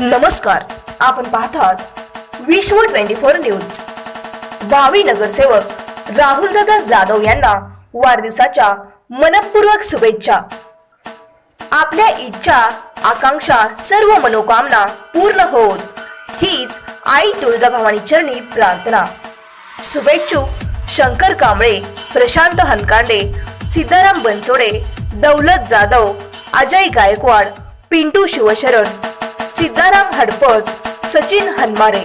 नमस्कार आपण पाहतात विश्व ट्वेंटी फोर न्यूज. भावी नगरसेवक राहुल दादा जाधव यांना वाढदिवसाच्या मनपूर्वक शुभेच्छा. आपल्या इच्छा आकांक्षा सर्व मनोकामना पूर्ण होत हीच आई तुळजाभवानी चरणी प्रार्थना. शुभेच्छुक शंकर कांबळे प्रशांत हनकांडे सिद्धाराम बनसोडे दौलत जाधव अजय गायकवाड पिंटू शिवशरण सिद्धाराम हडपत सचिन हनमारे.